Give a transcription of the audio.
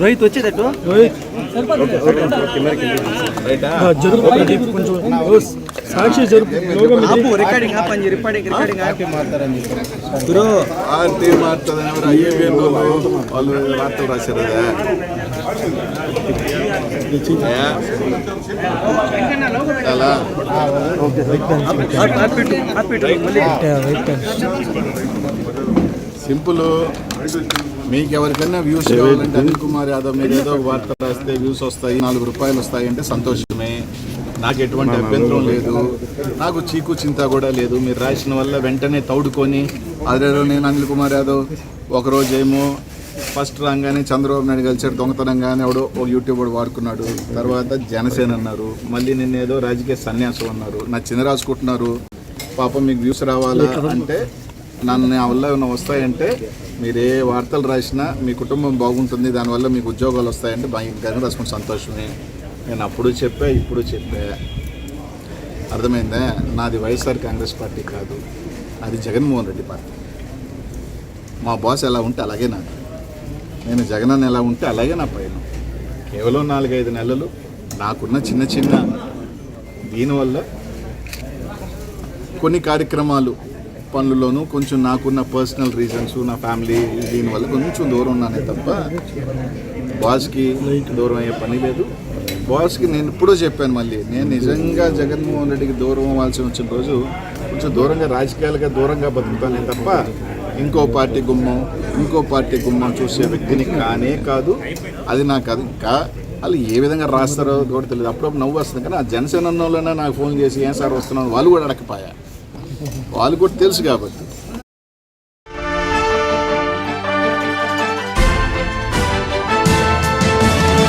రోహిత్ వచ్చేటట్టు జరుపు ప్రదీప్ కొంచెం ఓ, సాక్షి జరుపు యోగం ఇది. ఆపు రికార్డింగ్ ఆపండి రికార్డింగ్ రికార్డింగ్ ఆపు గురు పార్టీ మారుతుందని ఎవరు ఐఏబీ వాళ్ళు వాళ్ళు వార్తలు రాశారు కదా ఏ? చాలా ఆపిట్టు ఆపిట్టు మళ్ళీ సింపుల్. మీకు ఎవరికైనా వ్యూస్ కావాలంటే అనిల్ కుమార్ యాదవ్ మీద ఏదో ఒక వార్త రాస్తే వ్యూస్ వస్తాయి నాలుగు రూపాయలు వస్తాయి అంటే సంతోషమే. నాకు ఎటువంటి అభ్యంతరం లేదు. నాకు చీకు చింత కూడా లేదు. మీరు రాసిన వల్ల వెంటనే తౌడుకొని అదే నేను అనిల్ కుమార్ యాదవ్ ఒకరోజు ఏమో ఫస్ట్ రాగానే చంద్రబాబు నాయుడు కలిసాడు దొంగతనంగానే ఎవడో ఒక యూట్యూబర్ వాడుకున్నాడు. తర్వాత జనసేన అన్నారు. మళ్ళీ నిన్న ఏదో రాజకీయ సన్యాసం అన్నారు. నా చిన్న రాసుకుంటున్నారు పాపం మీకు వ్యూస్ రావాలా అంటే నన్ను నా వల్ల ఏమైనా వస్తాయంటే మీరు ఏ వార్తలు రాసినా మీ కుటుంబం బాగుంటుంది దానివల్ల మీకు ఉద్యోగాలు వస్తాయంటే భయంకరంగా రాసుకుని సంతోషమే. నేను అప్పుడు చెప్పా ఇప్పుడు చెప్పా. అర్థమైందా? నాది వైఎస్ఆర్ కాంగ్రెస్ పార్టీ కాదు. అది జగన్మోహన్ రెడ్డి పార్టీ. మా బాస్ ఎలా ఉంటే అలాగే నాకు నేను జగన్ అన్న ఎలా ఉంటే అలాగే నా పైన. కేవలం నాలుగైదు నెలలు నాకున్న చిన్న చిన్న దీనివల్ల కొన్ని కార్యక్రమాలు పనుల్లోనూ కొంచెం నాకున్న పర్సనల్ రీజన్స్ నా ఫ్యామిలీ దీనివల్ల కొంచెం దూరం ఉన్నానే తప్ప బాస్కి దూరం అయ్యే పని లేదు. బాస్కి నేను ఇప్పుడో చెప్పాను మళ్ళీ నేను నిజంగా జగన్మోహన్ రెడ్డికి దూరం అవ్వాల్సి వచ్చిన రోజు కొంచెం దూరంగా రాజకీయాలుగా దూరంగా బతుకుతానే తప్ప ఇంకో పార్టీ గుమ్మం ఇంకో పార్టీ గుమ్మం చూసే వ్యక్తిని కానే కాదు. అది నాకు అది ఇంకా వాళ్ళు ఏ విధంగా రాస్తారో కూడా తెలియదు. అప్పుడప్పుడు నవ్వు వస్తుంది. కానీ ఆ జనసేన వాళ్ళైనా నాకు ఫోన్ చేసి ఏం సార్ వస్తున్నాను వాళ్ళు కూడా అడగపాయా వాళ్ళు కూడా తెలుసు కాబట్టి.